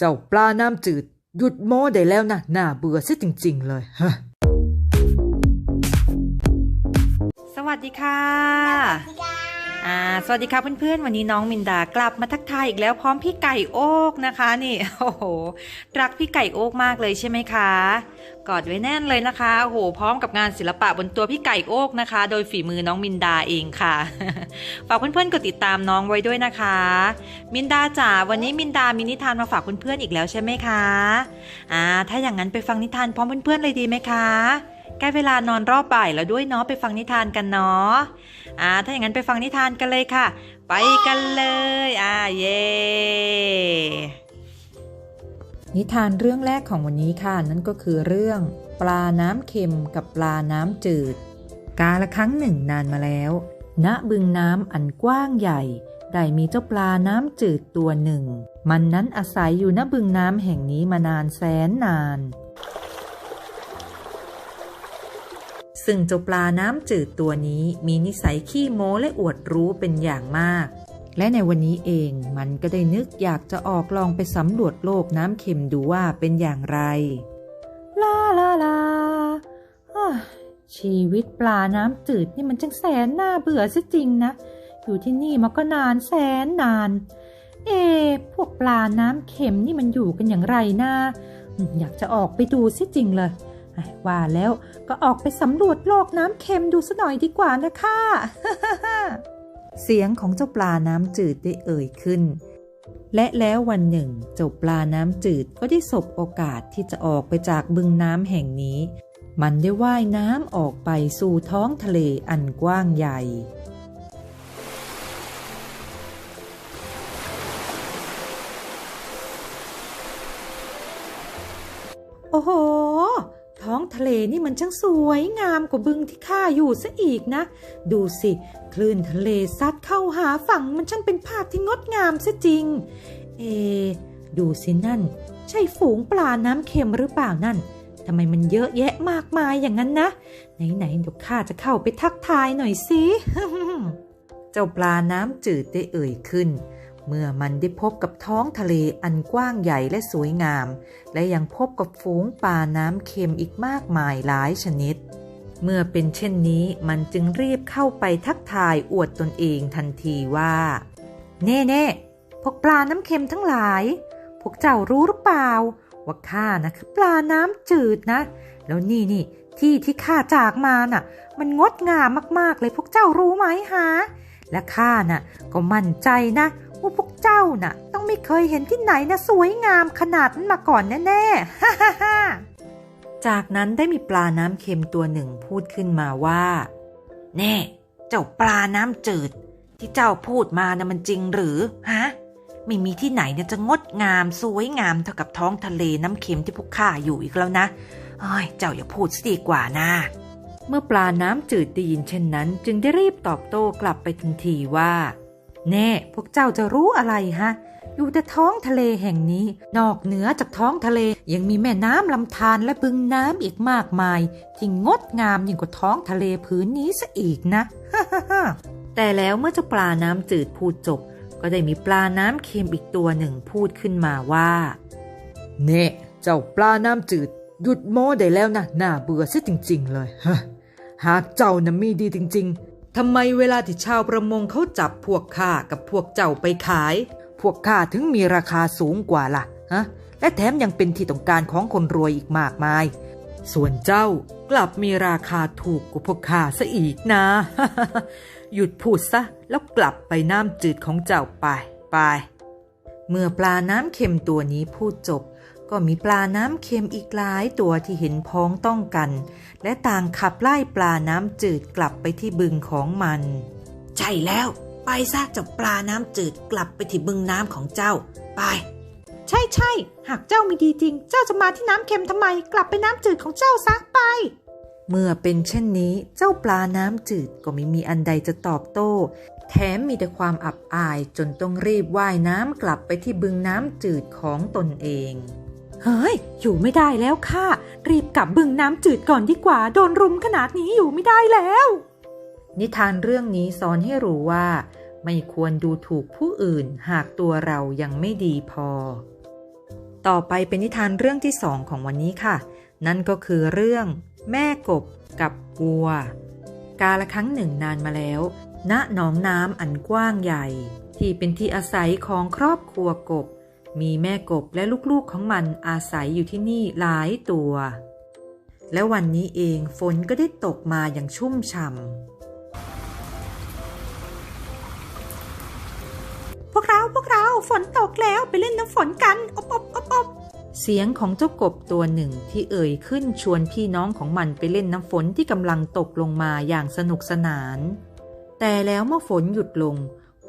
เจ้าปลาน้ำจืดหยุดโม้ได้แล้วนะน่าเบื่อซะจริง ๆ เลยฮะสวัสดีค่ะ อ่าสวัสดีค่ะเพื่อนๆ วันนี้น้องมินดากลับมาทักทายอีกแล้วพร้อมพี่ไก่โอ๊กนะคะนี่โอ้โหรักพี่ไก่โอ๊กมากเลยใช่ไหมคะกอดไว้แน่นเลยนะคะโอ้โหพร้อมกับงานศิลปะบนตัวพี่ไก่โอ๊กนะคะ โดยฝีมือน้องมินดาเองค่ะฝากเพื่อนๆกดติดตามน้องไว้ด้วยนะคะ มินดาจ๋าวันนี้มินดามีนิทานมาฝากเพื่อนๆอีกแล้วใช่ไหมคะอ่าถ้าอย่างนั้นไปฟังนิทานพร้อมเพื่อนๆเลยดีไหมคะใกล้เวลานอนรอบบ่ายแล้วด้วยเนาะไปฟังนิทานกันเนาะ อ่าถ้าอย่างนั้นไปฟังนิทานกันเลยค่ะ ไปกันเลย อ่าเย่นิทานเรื่องแรกของวันนี้ค่ะ นั่นก็คือเรื่อง ปลาน้ำเค็มกับปลาน้ำจืด กาละครั้งหนึ่งนานมาแล้วณบึงน้ำอันกว้างใหญ่ ได้มีเจ้าปลาน้ำจืดตัวหนึ่ง มันนั้นอาศัยอยู่ณบึงน้ำแห่งนี้มานานแสนนาน ซึ่งเจ้าปลาน้ำจืดตัวนี้มีนิสัยขี้โม้และอวดรู้เป็นอย่างมาก และในวันนี้เองมันก็ได้นึกอยากจะออกลองไปสำรวจโลกน้ำเค็มดูว่าเป็นอย่างไร ลาลาลาชีวิตปลาน้ำจืดนี่มันจังแสนน่าเบื่อซะจริงนะ อยู่ที่นี่มาก็นานแสนนาน เอ พวกปลาน้ำเค็มนี่มันอยู่กันอย่างไรนะอืมอยากจะออกไปดูซิจริงเลย ว่าแล้วก็ออกไปสำรวจโลกน้ำเค็มดูสัหน่อยดีกว่านะคะเสียงของเจ้าปลาน้ำจืดได้เอ่ยขึ้น และแล้ววันหนึ่ง เจ้าปลาน้ำจืดก็ได้สบโอกาสที่จะออกไปจากบึงน้ำแห่งนี้ มันได้ว่ายน้ำออกไปสู่ท้องทะเลอันกว้างใหญ่โอ้โห ท้องทะเลนี่มันช่างสวยงามกว่าบึงที่ข้าอยู่ซะอีกนะ ดูสิ คลื่นทะเลซัดเข้าหาฝั่งมันช่างเป็นภาพที่งดงามซะจริง เอ ดูสินั่น ใช่ฝูงปลาน้ำเค็มหรือเปล่านั่นทำไมมันเยอะแยะมากมายอย่างนั้นนะ ไหนๆเดี๋ยวข้าจะเข้าไปทักทายหน่อยสิ เจ้าปลาน้ำจืดได้เอ่ยขึ้น เมื่อมันได้พบกับท้องทะเลอันกว้างใหญ่และสวยงาม และยังพบกับฝูงปลาน้ำเค็มอีกมากมายหลายชนิด เมื่อเป็นเช่นนี้มันจึงรีบเข้าไปทักทายอวดตนเองทันทีว่า เน่เน่พวกปลาน้ำเค็มทั้งหลาย พวกเจ้ารู้หรือเปล่า ว่าข้านะคือปลาน้ำจืดนะ แล้วนี่นี่ที่ที่ข้าจากมาน่ะ มันงดงามมากๆเลยพวกเจ้ารู้ไหมฮะและข้าน่ะก็มั่นใจนะ ว่าพวกเจ้าน่ะ ต้องไม่เคยเห็นที่ไหนนะสวยงามขนาดนั้นมาก่อนแน่ๆฮ่าฮ่าฮ่าจากนั้นได้มีปลาน้ำเค็มตัวหนึ่งพูดขึ้นมาว่า แน่ เจ้าปลาน้ำจืด ที่เจ้าพูดมานะมันจริงหรือฮะไม่มีที่ไหนเนี่ยจะงดงามสวยงามเท่ากับท้องทะเลน้ำเค็มที่พวกข้าอยู่อีกแล้วนะเอ้ยเจ้าอย่าพูดซะดีกว่านะเมื่อปลาน้ำจืดได้ยินเช่นนั้น จึงได้รีบตอบโต้กลับไปทันทีว่า แน่พวกเจ้าจะรู้อะไรฮะ อยู่แต่ท้องทะเลแห่งนี้ นอกเหนือจากท้องทะเลยังมีแม่น้ำลำธารและบึงน้ำอีกมากมาย ที่งดงามยิ่งกว่าท้องทะเลพื้นนี้ซะอีกนะแต่แล้วเมื่อเจ้าปลาน้ำจืดพูดจบ ก็ได้มีปลาน้ำเค็มอีกตัวหนึ่งพูดขึ้นมาว่า เน่เจ้าปลาน้ำจืดหยุดโม้ได้แล้วนะน่าเบื่อซะจริง ๆ เลยฮะหากเจ้านะมีดีจริงๆ ทำไมเวลาที่ชาวประมงเขาจับพวกข้ากับพวกเจ้าไปขาย พวกข้าถึงมีราคาสูงกว่าล่ะฮะและแถมยังเป็นที่ต้องการของคนรวยอีกมากมาย ส่วนเจ้ากลับมีราคาถูกกว่าพวกข้าซะอีกนะ หยุดพูดซะ แล้วกลับไปน้ำจืดของเจ้าไปไป เมื่อปลาน้ำเค็มตัวนี้พูดจบ ก็มีปลาน้ำเค็มอีกหลายตัวที่เห็นพ้องต้องกัน และต่างขับไล่ปลาน้ำจืดกลับไปที่บึงของมัน ใช่แล้ว ไปซะเจ้าปลาน้ำจืดกลับไปที่บึงน้ำของเจ้า ไป ใช่ใช่หากเจ้ามีดีจริง เจ้าจะมาที่น้ำเค็มทำไม กลับไปน้ำจืดของเจ้าซะไป เมื่อเป็นเช่นนี้เจ้าปลาน้ำจืดก็ไม่มีอันใดจะตอบโต้แถมมีแต่ความอับอายจนต้องรีบว่ายน้ำกลับไปที่บึงน้ำจืดของตนเอง เฮ้ย อยู่ไม่ได้แล้วค่ะ รีบกลับบึงน้ำจืดก่อนดีกว่า โดนรุมขนาดนี้อยู่ไม่ได้แล้ว นิทานเรื่องนี้สอนให้รู้ว่า ไม่ควรดูถูกผู้อื่นหากตัวเรายังไม่ดีพอ ต่อไปเป็นนิทานเรื่องที่สองของวันนี้ค่ะ นั่นก็คือเรื่อง แม่กบกับวัว กาละครั้งหนึ่งนานมาแล้ว ณ หนองน้ำอันกว้างใหญ่ ที่เป็นที่อาศัยของครอบครัวกบ มีแม่กบและลูกๆของมันอาศัยอยู่ที่นี่หลายตัว และวันนี้เองฝนก็ได้ตกมาอย่างชุ่มฉ่ำพวกเราพวกเราฝนตกแล้วไปเล่นน้ำฝนกันอบอบอบอบเสียงของเจ้ากบตัวหนึ่งที่เอ่ยขึ้นชวนพี่น้องของมันไปเล่นน้ำฝนที่กำลังตกลงมาอย่างสนุกสนาน แต่แล้วเมื่อฝนหยุดลง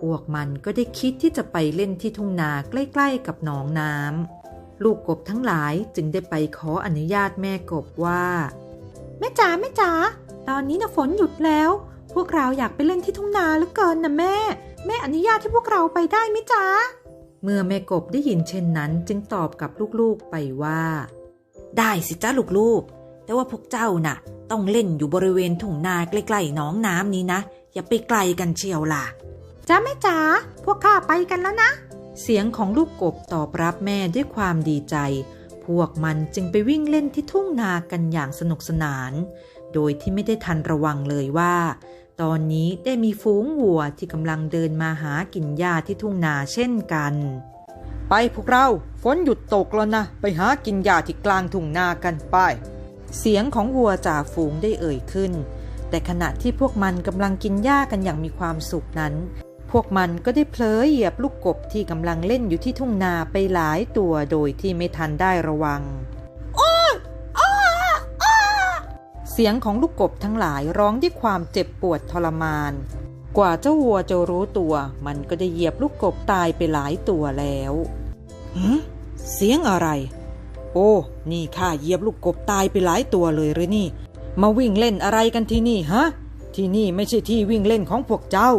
พวกมันก็ได้คิดที่จะไปเล่นที่ทุ่งนาใกล้ๆกับหนองน้ำลูกกบทั้งหลายจึงได้ไปขออนุญาตแม่กบว่า แม่จ๋าแม่จ๋าตอนนี้นะฝนหยุดแล้ว พวกเราอยากไปเล่นที่ทุ่งนาเหลือเกินนะแม่ แม่อนุญาตให้พวกเราไปได้ไหมจ๊ะเมื่อแม่กบได้ยินเช่นนั้นจึงตอบกับลูกๆไปว่า ได้สิจ้าลูกๆ แต่ว่าพวกเจ้าน่ะ ต้องเล่นอยู่บริเวณทุ่งนาใกล้ๆหนองน้ำนี้นะ อย่าไปไกลกันเชียวล่ะ จ้าแม่จ๋าพวกข้าไปกันแล้วนะ เสียงของลูกกบตอบรับแม่ด้วยความดีใจ พวกมันจึงไปวิ่งเล่นที่ทุ่งนากันอย่างสนุกสนาน โดยที่ไม่ได้ทันระวังเลยว่า ตอนนี้ได้มีฝูงวัวที่กำลังเดินมาหากินหญ้าที่ทุ่งนาเช่นกัน ไปพวกเราฝนหยุดตกแล้วนะ ไปหากินหญ้าที่กลางทุ่งนากันไป เสียงของวัวจ่าฝูงได้เอ่ยขึ้น แต่ขณะที่พวกมันกำลังกินหญ้ากันอย่างมีความสุขนั้น วกมันก็ได้เผลอเหยียบลูกกบที่กำลังเล่นอยู่ที่ทุ่งนาไปหลายตัวโดยที่ไม่ทันได้ระวังเสียงของลูกกบทั้งหลายร้องด้วยความเจ็บปวดทรมาน กว่าเจ้าวัวจะรู้ตัว มันก็ได้เหยียบลูกกบตายไปหลายตัวแล้วหืมเสียงอะไร โอ้ นี่ข้าเหยียบลูกกบตายไปหลายตัวเลยหรือนี่ มาวิ่งเล่นอะไรกันที่นี่ฮะ ที่นี่ไม่ใช่ที่วิ่งเล่นของพวกเจ้า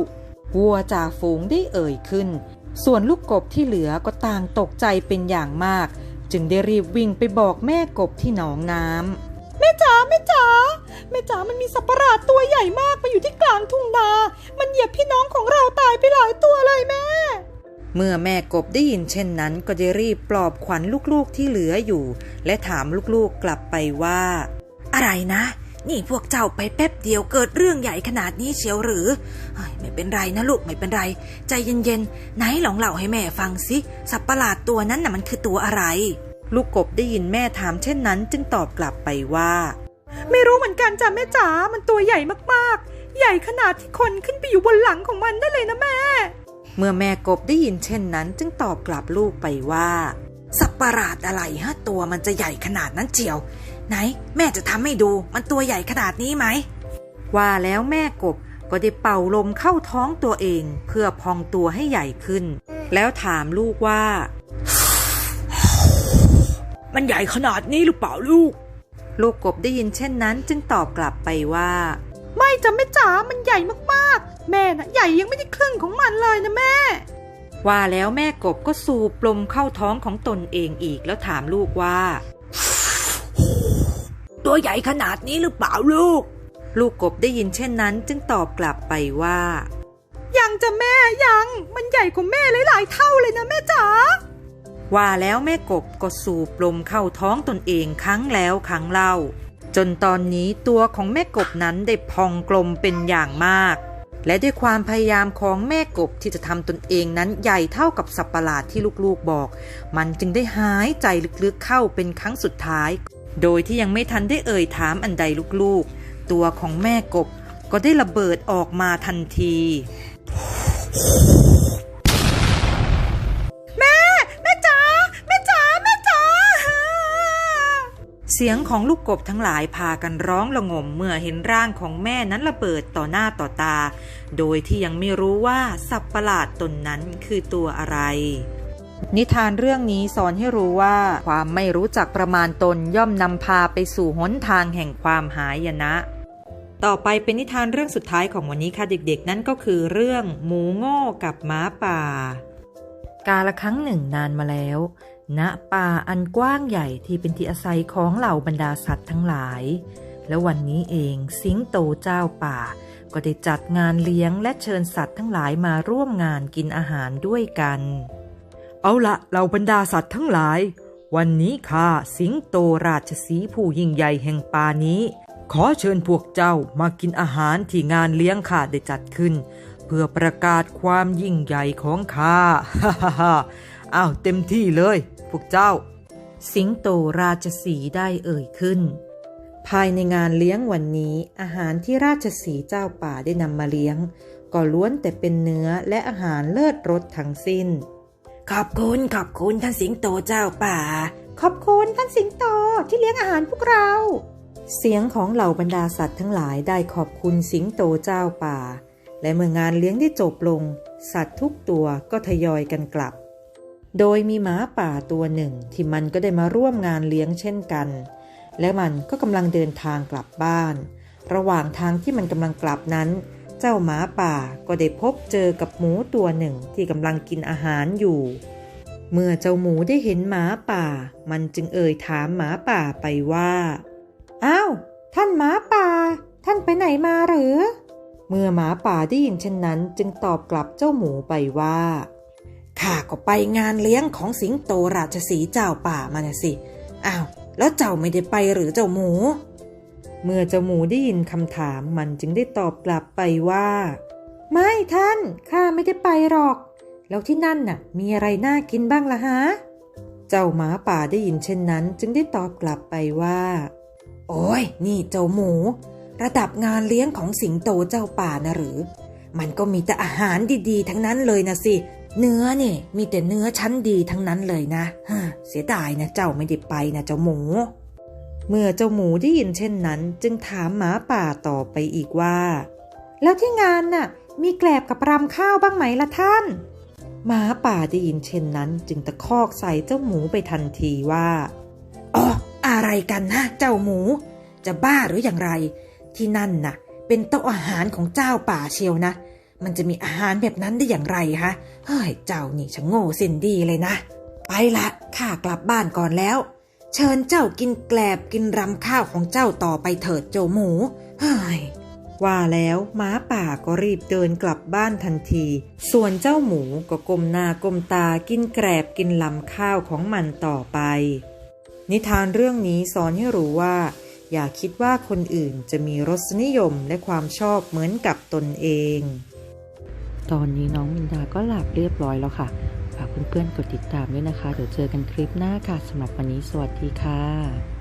วัวจ่าฝูงได้เอ่ยขึ้น ส่วนลูกกบที่เหลือก็ต่างตกใจเป็นอย่างมาก จึงได้รีบวิ่งไปบอกแม่กบที่หนองน้ำแม่จ๋าแม่จ๋าแม่จ๋ามันมีสัตว์ประหลาดตัวใหญ่มากมาอยู่ที่กลางทุ่งนา มันเหยียบพี่น้องของเราตายไปหลายตัวเลยแม่ เมื่อแม่กบได้ยินเช่นนั้น ก็ได้รีบปลอบขวัญลูกๆที่เหลืออยู่ และถามลูกๆกลับไปว่า อะไรนะ นี่พวกเจ้าไปแป๊บเดียวเกิดเรื่องใหญ่ขนาดนี้เชียวหรือ ไม่เป็นไรนะลูกไม่เป็นไร ใจเย็นๆไหนลองเล่าให้แม่ฟังสิสัตว์ประหลาดตัวนั้นน่ะมันคือตัวอะไร ลูกกบได้ยินแม่ถามเช่นนั้น จึงตอบกลับไปว่า ไม่รู้เหมือนกันจ้ะแม่จ๋ามันตัวใหญ่มากๆ ใหญ่ขนาดที่คนขึ้นไปอยู่บนหลังของมันได้เลยนะแม่ เมื่อแม่กบได้ยินเช่นนั้น จึงตอบกลับลูกไปว่าสัตว์ประหลาดอะไรฮะตัวมันจะใหญ่ขนาดนั้นเจียว ไหน แม่จะทำให้ดู มันตัวใหญ่ขนาดนี้ไหม ว่าแล้วแม่กบก็ได้เป่าลมเข้าท้องตัวเอง เพื่อพองตัวให้ใหญ่ขึ้น แล้วถามลูกว่า มันใหญ่ขนาดนี้หรือเปล่าลูก ลูกกบได้ยินเช่นนั้นจึงตอบกลับไปว่า ไม่จ้ะแม่จ๋ามันใหญ่มากๆ แม่น่ะใหญ่ยังไม่ได้ครึ่งของมันเลยนะแม่ ว่าแล้วแม่กบก็สูบลมเข้าท้องของตนเองอีกแล้วถามลูกว่า ตัวใหญ่ขนาดนี้หรือเปล่าลูก ลูกกบได้ยินเช่นนั้นจึงตอบกลับไปว่า ยังจ้ะแม่ยัง มันใหญ่กว่าแม่หลายๆเท่าเลยนะแม่จ๋าว่าแล้วแม่กบก็สูบลมเข้าท้องตนเองครั้งแล้วครั้งเล่า จนตอนนี้ตัวของแม่กบนั้นได้พองกลมเป็นอย่างมาก และด้วยความพยายามของแม่กบที่จะทำตนเองนั้นใหญ่เท่ากับสัตว์ประหลาดที่ลูกๆบอก มันจึงได้หายใจลึกๆเข้าเป็นครั้งสุดท้าย โดยที่ยังไม่ทันได้เอ่ยถามอันใดลูกๆ ตัวของแม่กบก็ได้ระเบิดออกมาทันทีแม่จ๋าแม่จ๋าแม่จ๋าเสียงของลูกกบทั้งหลายพากันร้องระงมเมื่อเห็นร่างของแม่นั้นระเบิดต่อหน้าต่อตา โดยที่ยังไม่รู้ว่าสัตว์ประหลาดตนนั้นคือตัวอะไร นิทานเรื่องนี้สอนให้รู้ว่า ความไม่รู้จักประมาณตนย่อมนำพาไปสู่หนทางแห่งความหายนะ ต่อไปเป็นนิทานเรื่องสุดท้ายของวันนี้ค่ะเด็กๆ นั่นก็คือเรื่องหมูโง่กับหม้าป่า กาละครั้งหนึ่งนานมาแล้ว ณป่าอันกว้างใหญ่ที่เป็นที่อาศัยของเหล่าบรรดาสัตว์ทั้งหลาย และวันนี้เองสิงโตเจ้าป่า ก็ได้จัดงานเลี้ยงและเชิญสัตว์ทั้งหลายมาร่วมงานกินอาหารด้วยกัน เอาละเราบรรดาสัตว์ทั้งหลาย วันนี้ข้าสิงโตราชสีผู้ยิ่งใหญ่แห่งป่านี้ ขอเชิญพวกเจ้ามากินอาหารที่งานเลี้ยงข้าได้จัดขึ้น เพื่อประกาศความยิ่งใหญ่ของข้าฮ่าฮ่าฮ่าอ้าวเต็มที่เลย พวกเจ้า สิงโตราชสีได้เอ่ยขึ้น ภายในงานเลี้ยงวันนี้ อาหารที่ราชสีเจ้าป่าได้นำมาเลี้ยง ก็ล้วนแต่เป็นเนื้อและอาหารเลิศรสทั้งสิ้น ขอบคุณขอบคุณท่านสิงโตเจ้าป่า ขอบคุณท่านสิงโตที่เลี้ยงอาหารพวกเรา เสียงของเหล่าบรรดาสัตว์ทั้งหลายได้ขอบคุณสิงโตเจ้าป่า และเมื่องานเลี้ยงได้จบลง สัตว์ทุกตัวก็ทยอยกันกลับ โดยมีหมาป่าตัวหนึ่งที่มันก็ได้มาร่วมงานเลี้ยงเช่นกัน และมันก็กำลังเดินทางกลับบ้าน ระหว่างทางที่มันกำลังกลับนั้น เจ้าหมาป่าก็ได้พบเจอกับหมูตัวหนึ่งที่กำลังกินอาหารอยู่ เมื่อเจ้าหมูได้เห็นหมาป่า มันจึงเอ่ยถามหมาป่าไปว่าอ้าวท่านหมาป่า ท่านไปไหนมาหรือ เมื่อหมาป่าได้ยินเช่นนั้นจึงตอบกลับเจ้าหมูไปว่าข้าก็ไปงานเลี้ยงของสิงโตราชสีเจ้าป่ามาน่ะสิ อ้าว แล้วเจ้าไม่ได้ไปหรือเจ้าหมู เมื่อเจ้าหมูได้ยินคำถามมันจึงได้ตอบกลับไปว่า ไม่ท่านข้าไม่ได้ไปหรอก แล้วที่นั่นน่ะ มีอะไรน่ากินบ้างล่ะฮะ เจ้าหมาป่าได้ยินเช่นนั้น จึงได้ตอบกลับไปว่า โอ้ยนี่เจ้าหมู ระดับงานเลี้ยงของสิงโตเจ้าป่านะหรือ มันก็มีแต่อาหารดีๆ ทั้งนั้นเลยนะสิเนื้อนี่มีแต่เนื้อชั้นดีทั้งนั้นเลยนะฮะเสียดายนะเจ้าไม่ได้ไปนะเจ้าหมู เมื่อเจ้าหมูได้ยินเช่นนั้น จึงถามหมาป่าต่อไปอีกว่า แล้วที่งานน่ะ มีแกลบกับรำข้าวบ้างไหมล่ะท่าน หมาป่าได้ยินเช่นนั้น จึงตะคอกใส่เจ้าหมูไปทันทีว่าอ๋ออะไรกันนะเจ้าหมู จะบ้าหรืออย่างไร ที่นั่นน่ะ เป็นโต๊ะอาหารของเจ้าป่าเชียวนะ มันจะมีอาหารแบบนั้นได้อย่างไรฮะเฮ้ยเจ้านี่ช่างโง่ส้นดีเลยนะ ไปละข้ากลับบ้านก่อนแล้ว เชิญเจ้ากินแกลบกินรำข้าวของเจ้าต่อไปเถิดเจ้าหมูเฮ้ยว่าแล้วหม้าป่าก็รีบเดินกลับบ้านทันที ส่วนเจ้าหมูก็ก้มหน้าก้มตากินแกรบกินลำข้าวของมันต่อไป นิทานเรื่องนี้สอนให้รู้ว่า อย่าคิดว่าคนอื่นจะมีรสนิยมและความชอบเหมือนกับตนเอง ตอนนี้น้องมินดาก็หลับเรียบร้อยแล้วค่ะ ฝากเพื่อนๆกดติดตามด้วยนะคะ เดี๋ยวเจอกันคลิปหน้าค่ะสำหรับวันนี้สวัสดีค่ะ